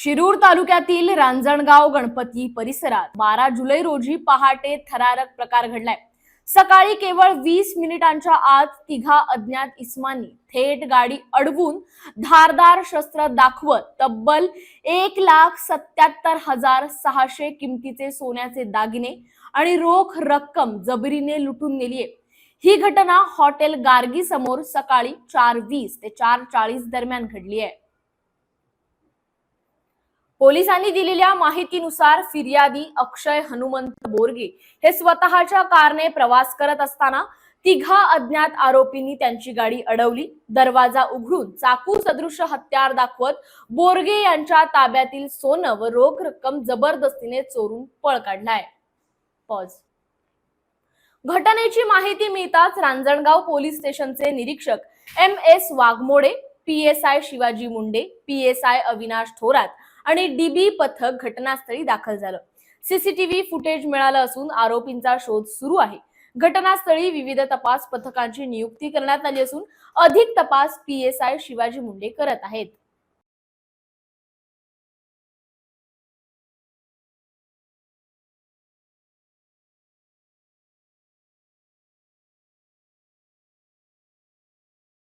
शिरूर तालुक्यातील रांजणगाव गणपती परिसरात बारा जुलै रोजी पहाटे थरारक प्रकार घडलाय. सकाळी केवळ वीस मिनिटांच्या आत तिघा अज्ञात इस्मानी थेट गाडी अडवून धारदार शस्त्र दाखवत तब्बल एक लाख सत्याहत्तर हजार सहाशे किमतीचे सोन्याचे दागिने आणि रोख रक्कम जबरीने लुटून नेलीये. ही घटना हॉटेल गार्गी समोर सकाळी चार वीस ते चार चाळीस दरम्यान घडली आहे पोलिसांनी दिलेल्या माहितीनुसार फिर्यादी अक्षय हनुमंत बोरगे हे स्वतःच्या कारने प्रवास करत असताना तिघा अज्ञात आरोपींनी त्यांची गाडी अडवली. दरवाजा उघडून चाकू सदृश हत्यार दाखवत बोरगे यांच्या ताब्यातील सोनं व रोख रक्कम जबरदस्तीने चोरून पळ काढलाय. पॉज. घटनेची माहिती मिळताच रांजणगाव पोलीस स्टेशनचे निरीक्षक M S Waghmode P S I Shivaji Munde P S I Avinash Thorat आणि डीबी पथक घटनास्थळी दाखल झालं. सीसीटीव्ही फुटेज मिळालं असून आरोपींचा शोध सुरू आहे. घटनास्थळी विविध तपास पथकांची नियुक्ती करण्यात आली असून अधिक तपास पीएसआय शिवाजी मुंडे करत आहेत.